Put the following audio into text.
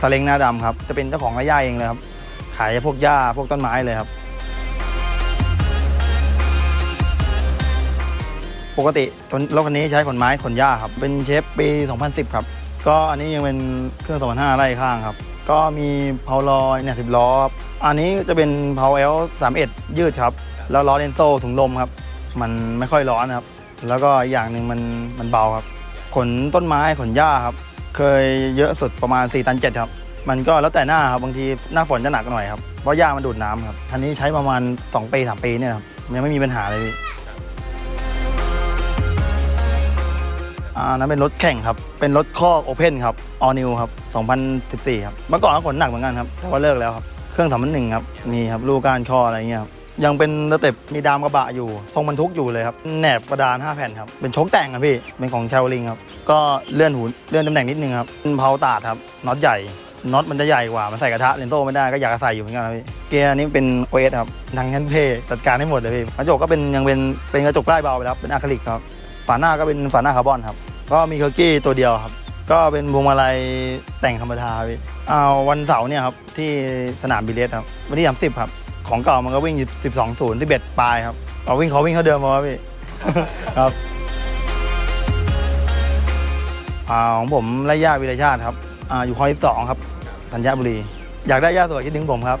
ซาเล้งหน้าดำครับ จะเป็นเจ้าของไร่ย่าเองเลยครับ ขายพวกหญ้าพวกต้นไม้เลยครับ ปกติรถคันนี้ใช้ขนไม้ขนหญ้าครับ เป็นเชฟปี 2010 ครับ ก็อันนี้ยังเป็นเครื่อง2005ไล่ข้างครับ ก็มีเพาลอยเนี่ยสิบล้อ อันนี้จะเป็นเพาเอล31ยืดครับ แล้วล้อเลนโซ่ถุงลมครับ มันไม่ค่อยร้อนครับ แล้วก็อีกอย่างหนึ่งมันมันเบาครับ ขนต้นไม้ขนหญ้าครับ เคยเยอะสุดประมาณ 4 ตัน 7 ครับ มันก็แล้วแต่หน้าครับบางทีหน้าฝนจะหนักหน่อยครับเพราะหญ้ามันดูดน้ำครับคันนี้ใช้ประมาณ 2 ปี 3 ปีเนี่ยครับยังไม่มีปัญหาเลยพี่อ่านั้นเป็นรถแข่งครับ เป็นรถคอกโอเพนครับออนิวครับ 2014 ครับ เมื่อก่อนก็ขนหนักเหมือนกันครับ แต่ว่าเลิกแล้วครับ เครื่องสามพันหนึ่งครับ มีครับ ลูกก้านข้ออะไรเงี้ยครับ ยังเป็นสเต็ปมีดามกระบะอยู่ ทรงบรรทุกอยู่เลยครับแหนบกระดาน 5 แผ่นครับ เป็นโชคแต่งครับพี่ เป็นของแคลลิงครับ ก็เลื่อนหูเลื่อนตำแหน่งนิดนึงครับเป็นเพาตาดครับน็อตใหญ่น็อตมันจะใหญ่กว่า มันใส่กระทะเลนโซ่ไม่ได้ก็อยากใส่อยู่เหมือนกันครับพี่ เกียร์นี้เป็นโอเอสครับทางแฮนด์เพย์จัดการให้หมดเลยพี่ กระจกก็เป็นยังเป็นเป็นกระจกใต้เบาไปแล้วเป็นอะคริลิกครับ ฝาหน้าก็เป็นฝาหน้าคาร์บอนครับ ก็มีเคอร์กี้ตัวเดียวครับ ก็เป็นพวงมาลัยแต่งธรรมดาพี่เอาวันเสาร์เนี่ยครับที่สนามบิเลสครับวันที่30ครับ ของเก่ามันก็วิ่งอยู่12ศูนย์11ปลายครับเอาวิ่งเขาวิ่งเขาเดิมมาครับพี่ครับอ่าของผมไล่ย่าวิรชาติครับอ่าอยู่คลอง12ครับธัญบุรี อยากได้ย่าสวยคิดถึงผมครับ